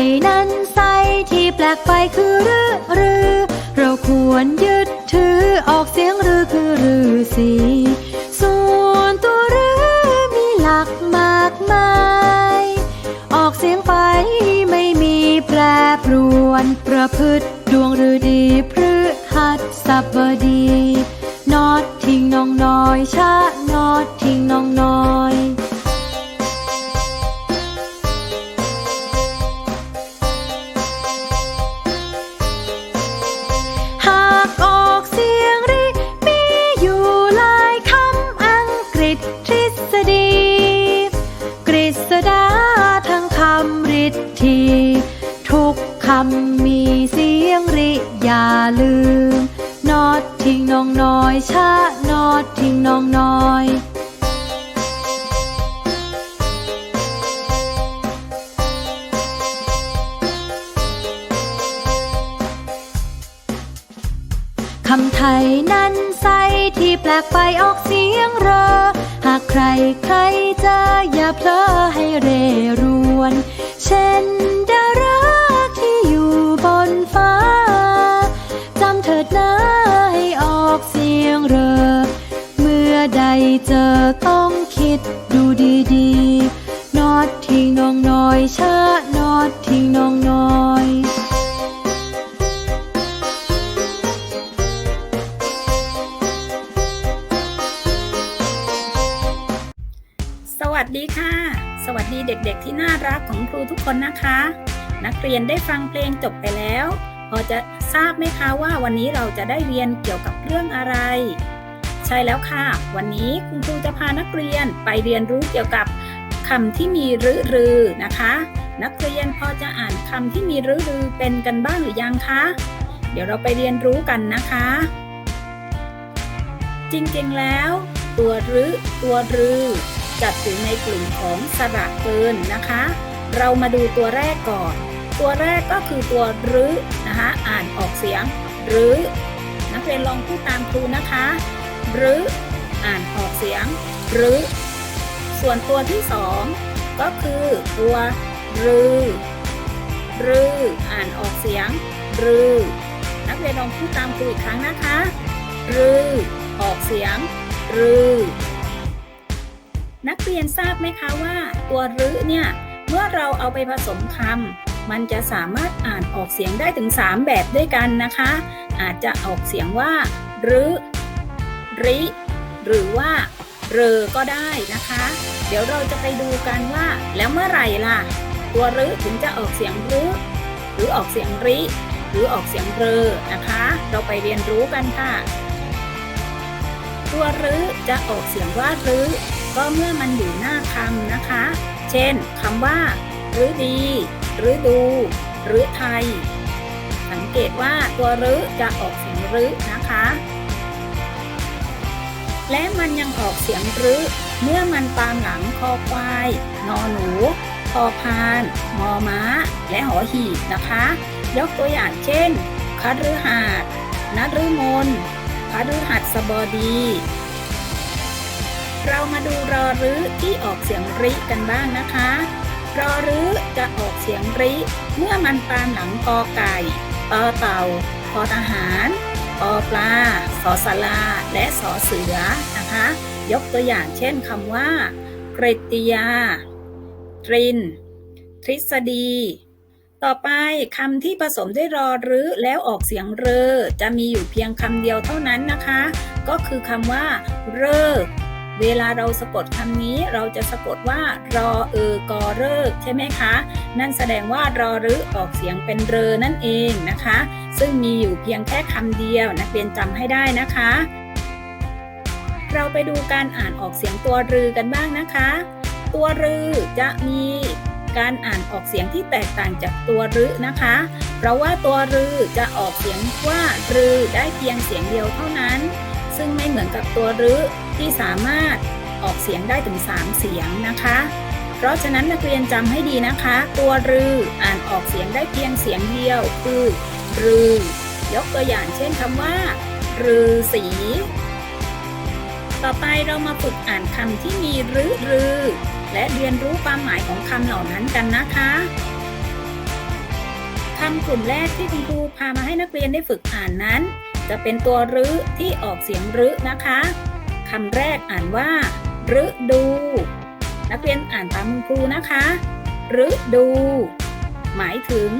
ยนั้นไซที่แปลกไปคือรือรือ เราควรยึดถือออกเสียงรือคือรือสีส่วนตัวรือมีหลักมากมาย ออกเสียงไปไม่มีแปรปรวน ประพฤติดวงฤดีพฤหัสสับดีนอดทิ้งน้องน้อยชะนอดทิ้งน้องน้อยำมีเสียงริอย่าลืม นอดทิ้งน้องน้อย ชะนอดทิ้งน้องน้อยคำไทยนั้นไซที่แปลกไปออกเสียงเรอ หากใครใครจะอย่าเพลอให้เร่รวน เช่นด ถิดนะให้ออกเสียงเรอ เมื่อใดเจอต้องคิดดูดีๆ นอดทิ้งน้องน้อยชะนอดทิ้งน้องน้อยสวัสดีค่ะ สวัสดีเด็กๆที่น่ารักของครูทุกคนนะคะ นักเรียนได้ฟังเพลงจบไปแล้ว พอจะทราบไหมคะว่าวันนี้เราจะได้เรียนเกี่ยวกับเรื่องอะไร ใช่แล้วค่ะ วันนี้คุณครูจะพานักเรียนไปเรียนรู้เกี่ยวกับคำที่มีรือรือ นะคะ นักเรียนพอจะอ่านคำที่มีรือรือเป็นกันบ้างหรือยังคะ เดี๋ยวเราไปเรียนรู้กันนะคะ จริงๆแล้ว ตัวรึตัวรือจัดอยู่ในกลุ่มของสระเกินนะคะ เรามาดูตัวแรกก่อน ตัวแรกก็คือตัวรึนะคะอ่านออกเสียงรึนักเรียนลองพูดตามครูนะคะรึอ่านออกเสียงรึส่วนตัวที่สองก็คือตัวรือรืออ่านออกเสียงรือนักเรียนลองพูดตามครูอีกครั้งนะคะรือออกเสียงรือนักเรียนทราบไหมคะว่าตัวรึเนี่ยเมื่อเราเอาไปผสมคำ มันจะสามารถอ่านออกเสียงได้ถึง 3 แบบด้วยกันนะคะ อาจจะออกเสียงว่ารึริ หรือว่าเรอก็ได้นะคะ เดี๋ยวเราจะไปดูกันว่า แล้วเมื่อไหร่ล่ะ ตัวรึถึงจะออกเสียงรึหรือออกเสียงริ หรือออกเสียงเรอนะคะ เราไปเรียนรู้กันค่ะ ตัวรึจะออกเสียงว่ารึก็เมื่อมันอยู่หน้าคำนะคะ เช่นคำว่ารือดี รือดู หรือไทย สังเกตว่าตัวรึจะออกเสียงรึนะคะ และมันยังออกเสียงรึเมื่อมันตามหลังคอควาย นอหนูพอพานมอม้า และหอหีบนะคะ ยกตัวอย่างเช่นคฤหาสน์นฤมลคฤหัสบดี เรามาดูรอรึที่ออกเสียงริกันบ้างนะคะ รอรึจะออกเสียงริเมื่อมันตามหลังกอไก่ตอเต่าพอทหารปอปลาสอสลา และสอเสือนะคะ ยกตัวอย่างเช่นคำว่าเกรติยา ตริน ทฤษฎี ต่อไปคำที่ผสมด้วยรอรึแล้วออกเสียงเรอ จะมีอยู่เพียงคำเดียวเท่านั้นนะคะ ก็คือคำว่า เรอ เวลาเราสะกดคำนี้เราจะสะกดว่ารอเออกอเริกใช่ไหมคะ นั่นแสดงว่ารอรึออกเสียงเป็นเรอนั่นเองนะคะ ซึ่งมีอยู่เพียงแค่คำเดียวนักเรียนจำให้ได้นะคะ เราไปดูการอ่านออกเสียงตัวรือกันบ้างนะคะ ตัวรือจะมีการอ่านออกเสียงที่แตกต่างจากตัวรึนะคะ เพราะว่าตัวรือจะออกเสียงว่ารือได้เพียงเสียงเดียวเท่านั้น ซึ่งไม่เหมือนกับตัวรึที่สามารถออกเสียงได้ถึง 3 เสียงนะคะ เพราะฉะนั้นนักเรียนจำให้ดีนะคะ ตัวรืออ่านออกเสียงได้เพียงเสียงเดียว คือรือยกตัวอย่างเช่นคำว่า รือสี ต่อไปเรามาฝึกอ่านคำที่มีรือรือ และเรียนรู้ความหมายของคำเหล่านั้นกันนะคะคำกลุ่มแรกที่คุณครูพามาให้นักเรียนได้ฝึกอ่านนั้น จะเป็นตัวรึที่ออกเสียงรึนะคะคำแรกอ่านว่าฤดู นักเรียนอ่านตามคุณครูนะคะฤดู หมายถึง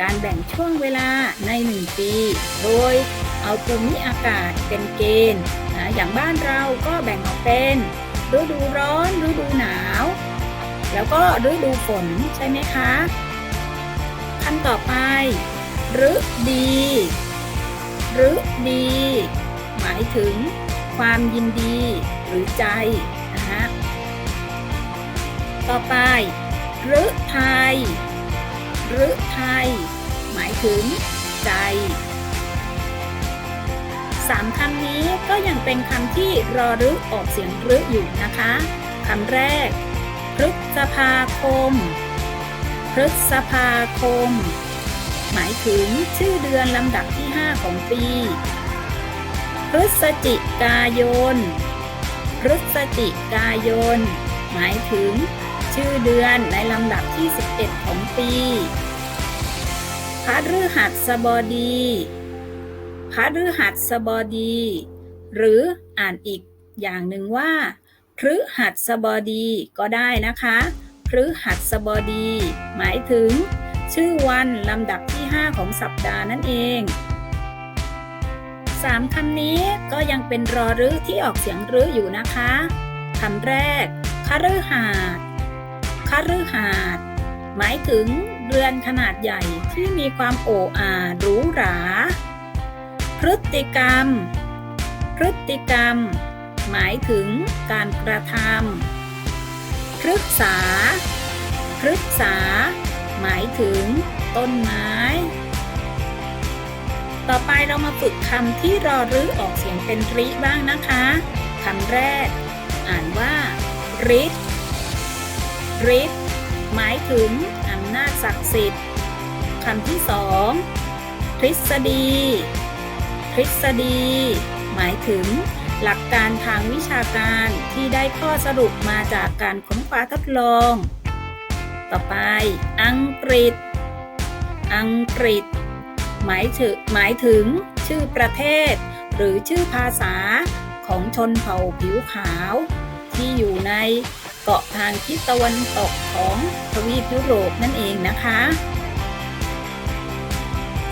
การแบ่งช่วงเวลาในหนึ่งปี โดยเอาภูมิอากาศเป็นเกณฑ์นะอย่างบ้านเราก็แบ่งออกเป็นฤดูร้อนฤดูหนาว แล้วก็ฤดูฝนใช่ไหมคะคำต่อไปฤดี ฤดี หมายถึงความยินดีหรือใจนะฮะต่อไปฤทัยฤทัยหมายถึงใจสามคำนี้ก็ยังเป็นคำที่รอรึออกเสียงรึอยู่นะคะคำแรกพฤษภาคมพฤษภาคม หมายถึงชื่อเดือนลำดับที่ 5 ของปี พฤศจิกายน พฤศจิกายน หมายถึงชื่อเดือนในลำดับที่ 11 ของปีพฤหัสบดีพฤหัสบดี หรืออ่านอีกอย่างหนึ่งว่าพฤหัสบดีก็ได้นะคะพฤหัสบดี หมายถึง ชื่อวันลำดับที่ 5 ของสัปดาห์นั่นเองสามคำนี้ก็ยังเป็นรอรึที่ออกเสียงรึออยู่นะคะคำแรกคฤหาสน์คฤหาสน์หมายถึงเรือนขนาดใหญ่ที่มีความโอ้อาหรูหรา พฤติกรรม พฤติกรรม หมายถึงการกระทำพฤกษาพฤกษา หมายถึง ต้นไม้ ต่อไปเรามาฝึกคำที่รอรึอออกเสียงเป็นริบ้างนะคะคำแรก อ่านว่าริดริดหมายถึงอำนาจศักดิ์สิทธิ์คำที่สองทฤษฎี ทฤษฎี หมายถึง หลักการทางวิชาการที่ได้ข้อสรุปมาจากการค้นคว้าทดลอง ต่อไป อังกฤษ อังกฤษ หมายถึงหมายถึงชื่อประเทศ หรือชื่อภาษาของชนเผ่าผิวขาว ที่อยู่ในเกาะทางทิศตะวันตกของทวีปยุโรปนั่นเองนะคะ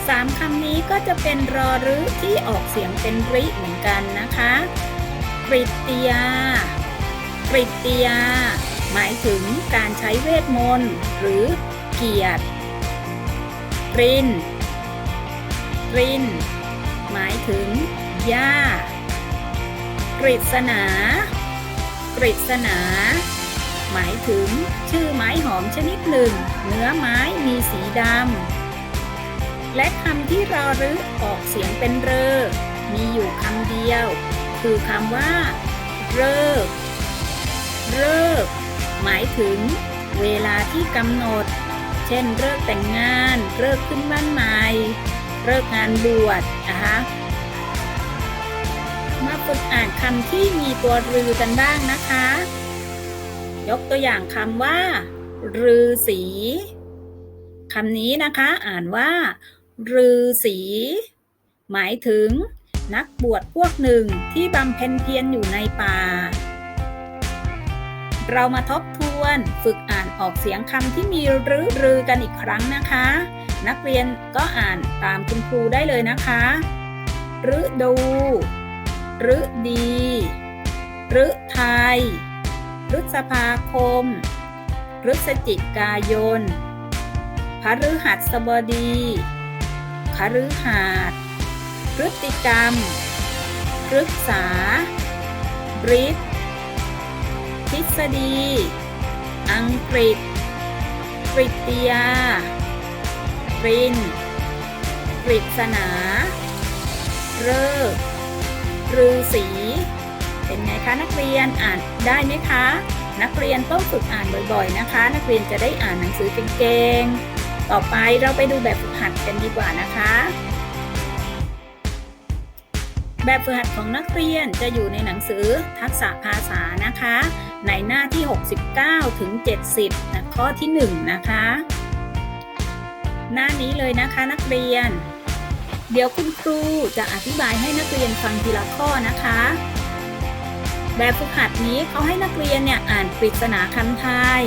สามคำนี้ก็จะเป็นรอรึที่ออกเสียงเป็นริเหมือนกันนะคะกริตยากริตยา หมายถึงการใช้เวทมนต์ หรือเกียรติ รินริน หมายถึงหญ้ากฤษณากฤษณา หมายถึงชื่อไม้หอมชนิดหนึ่ง เนื้อไม้มีสีดำ และคำที่รอรึออกเสียงเป็นเรอ มีอยู่คำเดียว คือคำว่าเริกเริกหมายถึง เวลาที่กำหนด เช่นเลิกแต่งงานเลิกขึ้นบ้านใหม่เลิกงานบวชนะคะมาฝึกอ่านคำที่มีตัวรือกันบ้างนะคะ ยกตัวอย่างคำว่า รือสีคำนี้นะคะ อ่านว่า รือสีหมายถึงนักบวชพวกหนึ่งที่บำเพ็ญเพียรอยู่ในป่า เรามาทบทวน ฝึกอ่านออกเสียงคำที่มีรือรือกันอีกครั้งนะคะ นักเรียนก็อ่านตามคุณครูได้เลยนะคะฤดูฤดีฤทัยพฤษภาคมพฤศจิกายนพฤหัสบดีคฤหาสพฤติกรรมพฤกษาบริษ ษฎี อังกฤษกริตยากรินกฤษณาเริกรือสี เป็นไงคะนักเรียนอ่านได้ไหมคะ นักเรียนต้องฝึกอ่านบ่อยๆนะคะ นักเรียนจะได้อ่านหนังสือเก่งๆ ต่อไปเราไปดูแบบฝึกหัดกันดีกว่านะคะ แบบฝึกหัดของนักเรียนจะอยู่ในหนังสือทักษะภาษานะคะ ในหน้าที่ 69 ถึง 70นะข้อที่ 1 นะคะ หน้านี้เลยนะคะนักเรียน เดี๋ยวคุณครูจะอธิบายให้นักเรียนฟังทีละข้อนะคะ แบบฝึกหัดนี้เขาให้นักเรียนเนี่ยอ่านปริศนาคำทาย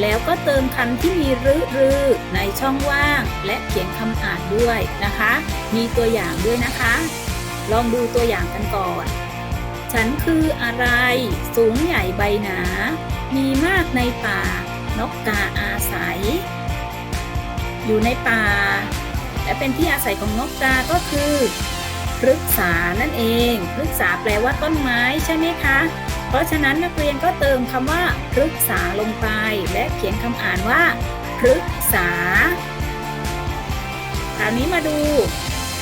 แล้วก็เติมคำที่มีรือรือในช่องว่าง และเขียนคำอ่านด้วยนะคะ มีตัวอย่างด้วยนะคะ ลองดูตัวอย่างกันก่อน ฉันคืออะไร สูงใหญ่ใบหนา มีมากในป่า นกกาอาศัย อยู่ในป่า และเป็นที่อาศัยของนกกาก็คือพฤกษานั่นเองพฤกษาแปลว่าต้นไม้ใช่ไหมคะ เพราะฉะนั้นนักเรียนก็เติมคำว่าพฤกษาลงไป และเขียนคำอ่านว่าพฤกษา คราวนี้มาดู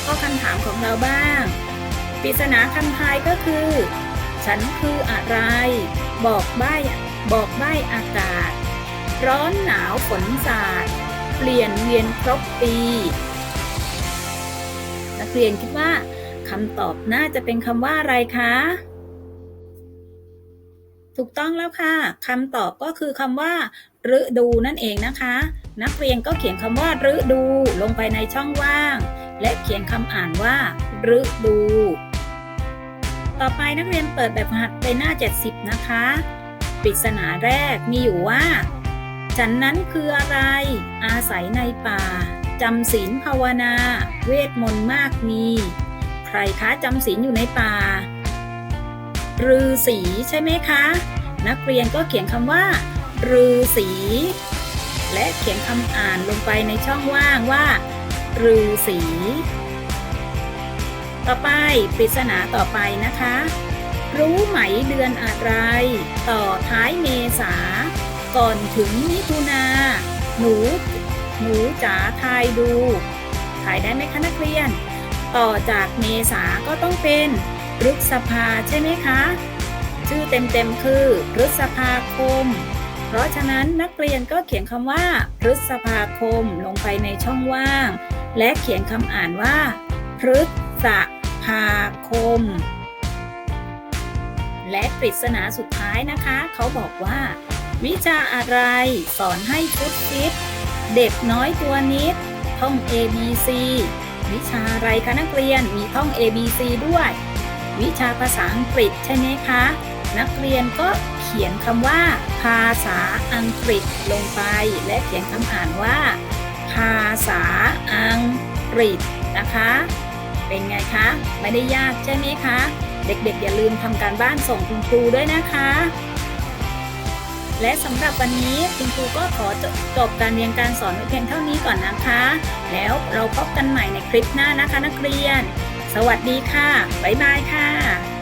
ข้อคำถามของเราบ้าง ปริศนาคำทายก็คือ ฉันคืออะไร บอกใบ้บอกใบ้อากาศ ร้อนหนาวฝนสาด เปลี่ยนเวียนครบปี นักเรียนคิดว่าคำตอบน่าจะเป็นคำว่าอะไรคะ ถูกต้องแล้วค่ะคำตอบก็คือคำว่าฤดูนั่นเองนะคะ นักเรียนก็เขียนคำว่าฤดูลงไปในช่องว่าง และเขียนคำอ่านว่าฤดู ต่อไปนักเรียนเปิดแบบหัดไปหน้า 70 นะคะ ปริศนาแรกมีอยู่ว่า ฉันนั้นคืออะไร อาศัยในป่าจำศีลภาวนา เวทมนต์มากมี ใครคะจำศีลอยู่ในป่าฤาษีใช่ไหมคะ นักเรียนก็เขียนคำว่าฤาษีและเขียนคำอ่านลงไปในช่องว่างว่าฤาษี ต่อไปปริศนาต่อไปนะคะ รู้ไหมเดือนอะไร ต่อท้ายเมษา ก่อนถึงมิถุนาหนู หนูจ๋าทายดูถ่ายได้ไหมคะนักเรียน ต่อจากเมษาก็ต้องเป็นพฤษภาใช่ไหมคะ ชื่อเต็มๆคือพฤษภาคม เพราะฉะนั้นนักเรียนก็เขียนคำว่าพฤษภาคมลงไปในช่องว่าง และเขียนคำอ่านว่าพฤษ ภาคม และปริศนาสุดท้ายนะคะ เขาบอกว่า วิชาอะไรสอนให้ฟุตฟิตเด็กน้อยตัวนิด ท่อง A B C วิชาอะไรคะนักเรียนมีท่อง A B C ด้วย วิชาภาษาอังกฤษใช่ไหมคะ นักเรียนก็เขียนคำว่า ภาษาอังกฤษลงไป และเขียนคำอ่านว่า ภาษาอังกฤษนะคะ เป็นไงคะ ไม่ได้ยากใช่ไหมคะ เด็กๆ อย่าลืมทำการบ้านส่งคุณครูด้วยนะคะ และสำหรับวันนี้คุณครูก็ขอจบจบการเรียนการสอนเพียงเท่านี้ก่อนนะคะ แล้วเราพบกันใหม่ในคลิปหน้านะคะนักเรียน สวัสดีค่ะ บ๊ายบายค่ะ